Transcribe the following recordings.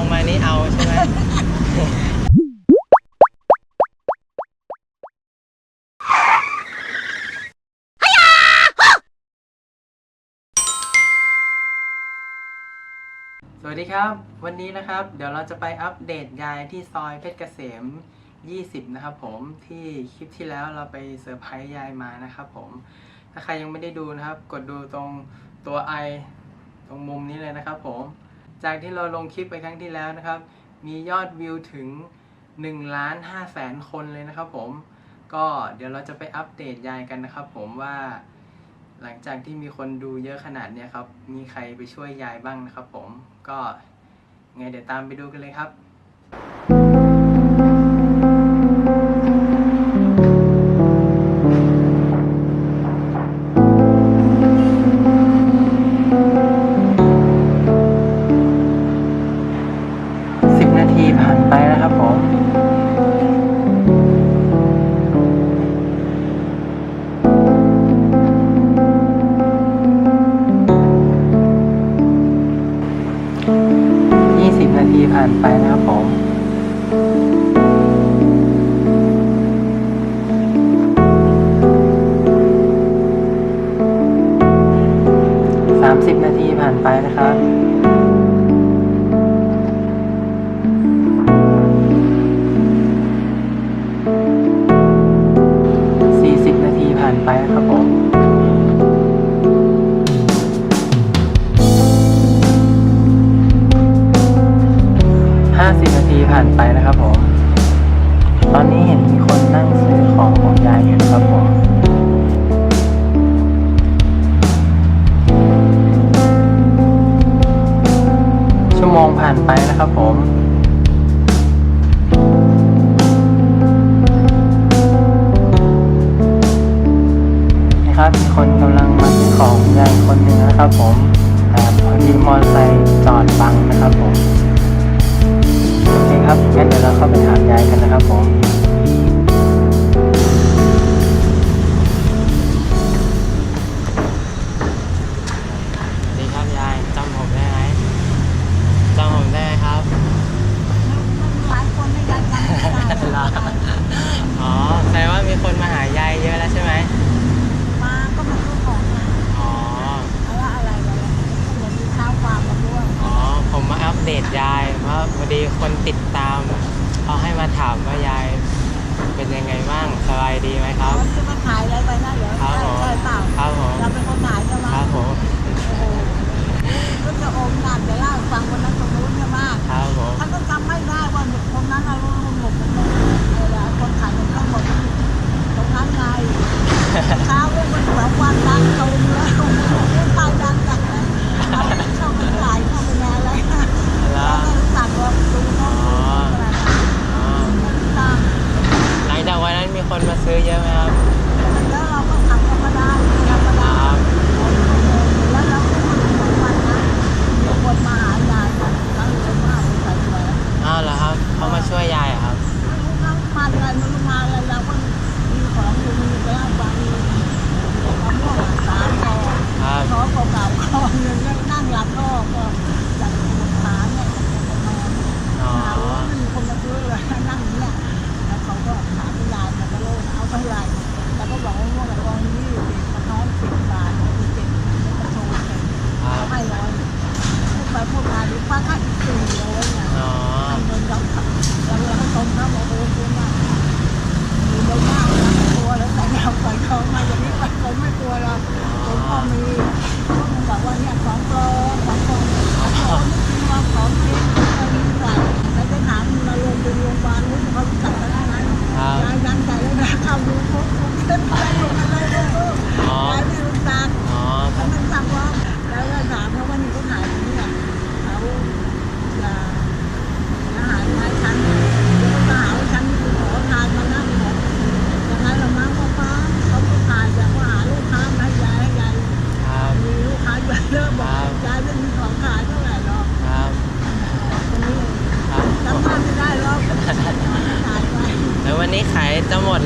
องมานี่เอาใช่ไหมสวัสดีครับ วันนี้นะครับเดี๋ยวเราจะไปอัปเดตยายที่ซอยเพชรเกษม 20 นะครับผมที่คลิปที่แล้วเราไปเซอร์ไพรส์ยายมานะครับผมถ้าใครยังไม่ได้ดูนะครับ กดดูตรงตัวไอตรงมุมนี้เลยนะครับผม จากที่เราลงคลิปไปครั้งที่แล้วนะครับ มียอดวิวถึง1ล้าน5แสนคนเลยนะครับผม ก็เดี๋ยวเราจะไปอัปเดตยายกันนะครับผมว่า หลังจากที่มีคนดูเยอะขนาดเนี้ยครับ มีใครไปช่วยยายบ้างนะครับผม ก็ไงเดี๋ยวตามไปดูกันเลยครับ นาทีผ่านไปนะครับผมสามสิบนาทีผ่านไปนะครับ วโมงผ่านไปนะครับผมนะครับมีคนกำลังมาซื้อของยายคนหนึ่งนะครับผมแต่พอดีมอเตอร์ไซค์จอดบังนะครับผมโอเคครับงั้นเดี๋ยวเราเข้าไปถามยายกันนะครับผม ติดตามเขาให้มาถามว่ายายเป็นยังไงบ้างสบายดีไหมครับเขาจะมาขายอะไรไปนะเดี๋ยวครับผมได้เปล่าครับผมเราเป็นคนขายใช่ไหมครับผมโอ้โหก็จะโอมงานเดี๋ยวเล่าให้ฟังวันนั้นตรงนู้นใช่ไหมครับผมท่านก็จำไม่ได้ว่าเด็กคนนั้นเราลงหมกกันเออคนขายมันก็หมดตรงนั้นไงเช้าเรื่องมันหัววันดังตรงเลย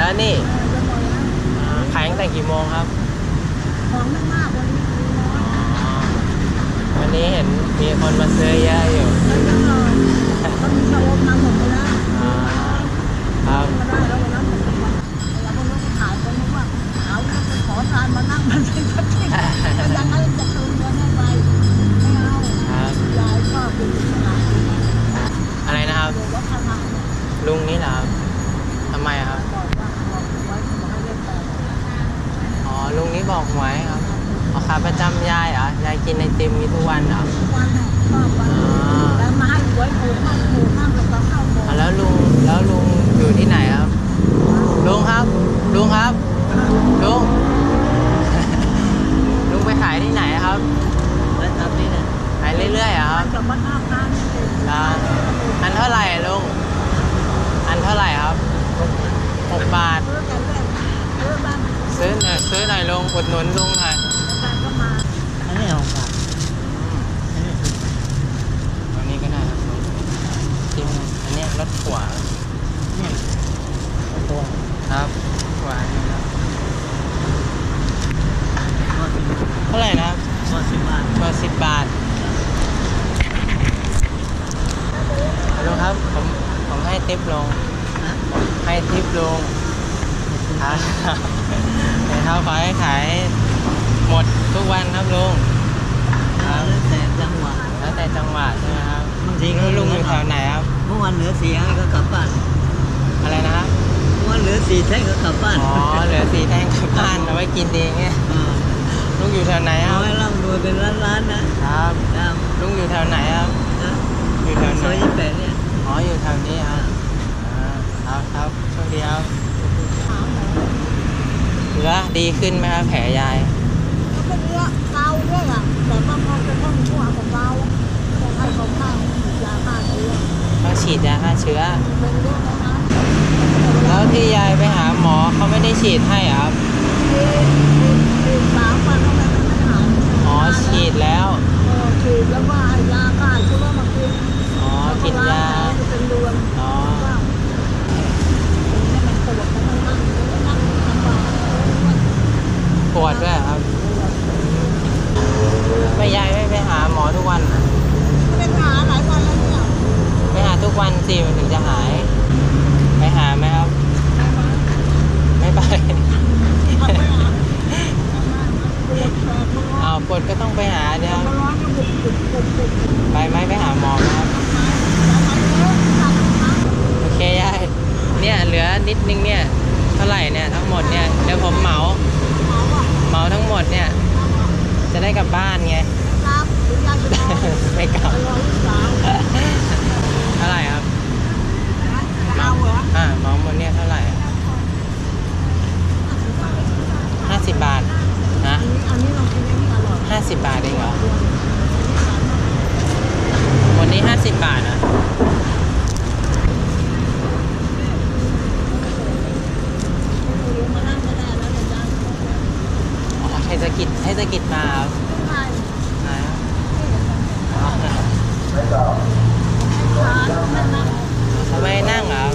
แล้วนี่ขายตั้งแต่กี่โมงครับของไม่มากวันนี้วันนี้เห็นมีคนมาซื้อเยอะอยู่ต้องรอต้อมีชามไปนะครับมาได้แล้ววันนั้แล้วคนก็ขายคนบกว่าเอาไปขอทานมานั่งมันใช่ชัดเจนดังนั้นจะคืนเงินให้ไปไม่เอายายกิอรอะไรนะครับลุงนี่หรอ บอกหวยครับอ๋อขาประจำยายเหรอยายกินไอติมนี้ทุกวันเหรอทุกวันเนี่ยชอบวันแล้วมาให้หวยถูมั่งถูกมั่งแล้วก็เข้าโบสอ๋อถ์แล้วลุงแล้วลุงอยู่ที่ไหนครับ ลุงครับ ลุงครับ ลุง ลุงไปขายที่ไหนครับไปทำนี่นะขายเรื่อยๆเหรอครับจะมาห้ามงานนี่เองอ่าอันเท่าไหร่ลุง อันเท่าไหร่ครับหกบาท ซื้อกันเล่นซื้อบ้าง ซื้อห น่อยซื้อหน่อยลุงอุดหนุนลุงหน่อยแล้วกันก็มาอันนี้หกบาทอันนี้สิบอันนี้ก็ได้ครับลุงจิ้มอันเนี้ยรสขวาเนี่ยตัวครับหวานนะครับก็สิบเท่าไหร่นะครับก็สิบบาทตัวสิบบาทลุงครับผมผมให้ทิปลงนะให้ทิปลงครับ แต่เขาขอให้ขายหมดทุกวันครับลุงแล้วแต่จังหวะแล้วแต่จังหวะใช่ไหมครับบางทีก็แล้วลุงอยู่แถวไหนครับเมื่อวันเหลือสี่ให้ก็กลับบ้านอะไรนะครับเมื่อวันเหลือสี่แท่งก็กลับบ้านอ๋อเหลือสีแท่งกลับบ้านเอาไว้กินเองไงเออลุงอยู่แถวไหนคเอารับให้ร่ำรวยเป็นล้านๆนะครับครับลุงอยู่แถวไหนครับนะอยู่แถวไหซนอยยี่สิบแปดเนี่ยอ๋ออยู่แถวนี้ครับอ่าครับครับโชคดีครับถามหน่อย เหลือดีขึ้นไหมครับแผลยายก็เป็นเนื้อเกาด้วยอะแต่ว่าพอจะต้องชั่วของเราต้องให้เขาข้างยาฆ่าเชื้อต้องฉีดยาฆ่าเชื้อ เป็นเรื่องนั้นแล้วที่ยายไปหาหมอเขาไม่ได้ฉีดให้เหรอครับมีมีมีสามวันทำไมมันไม่หายอ๋อฉีดแล้วเออฉีดแล้วว่ายาฆ่าเชื้อมากินอ๋อกินยาเป็นเดือนอ๋อ ว่าเนี่ยมันปวดมันนั่งนั่งนั่งลำบาก ปวดด้วยครับ ไม่ยายไม่ไปหาหมอทุกวันอะ เป็นหาหลายวันแล้วเนี่ย ไปหาทุกวันสิมันถึงจะหาย ไปหาไหมครับ ไม่ไป ทำไม่หาปวดแสบมันร้อน เอาปวดก็ต้องไปหาเดี๋ยว มันร้อนก็บุบบุบบุบบุบ ไปไหมไปหาหมอไหมครับโอเคยายเนี่ยเหลือนิดนึงเนี่ยเท่าไหร่เนี่ยทั้งหมดเนี่ยเดี๋ยวผมเหมาเหมาทั้งหมดเนี่ย จะได้กลับบ้านไงไม่กลับเท่าไหร่ครับอ่าเหมาหมดเนี่ยเท่าไหร่ห้าสิบบาทนะห้าสิบบาทเองเหรอวั นนี้ห้าสิบบาทนะอ๋อเทศกิจเทศกิจมาครับไหนครับอ๋อทำไมนั่งเหรอ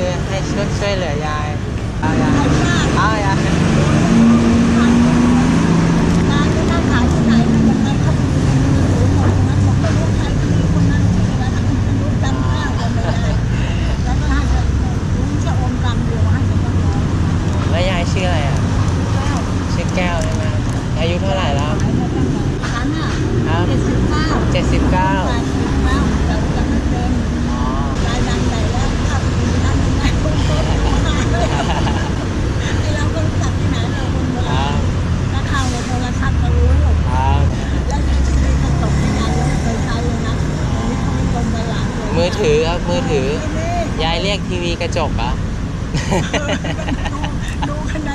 คือให้ช่วยช่วยเหลือยายเอายายเอายายแล้วยายชื่ออะไรอะ ชื่อแก้วใช่ไหมอายุเท่าไหร่แล้วเจ็ดสิบเก้า ทีวีกระจกปะดูข้างใน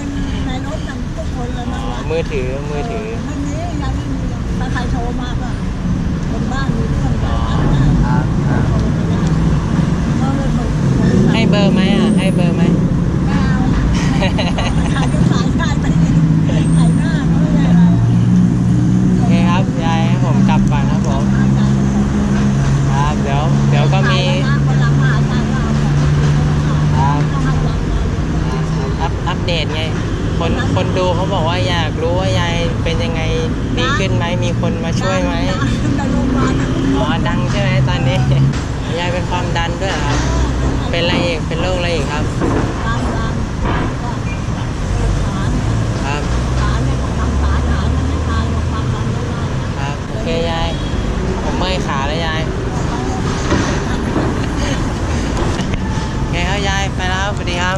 ในรถนั่งทุกคนเลยนะมือถือมือถือไม่นี้ยังไม่มีถ้าใครโทรมาก็คนบ้านมีเรื่อนให้เบอร์ไหมอะ ให้เบอร์ไหมไม่เอาขายได้ไปขายหน้าก็ไได้ไรโอเคครับยายผมกลับไปนครับผม เดตไง คนคนดูเขาบอกว่าอยากรู้ว่ายายเป็นยังไงดีขึ้นไหมมีคนมาช่วยไหมอ๋อดังใช่ไหมตอนนี้ ยายเป็นความดันด้วยครับ เป็นอะไรอีกเป็นโรคอะไรอีกครับคยาย ผมเม่ขาแล้วยายโอครับยาย ไปแล้วสวัสดีครับ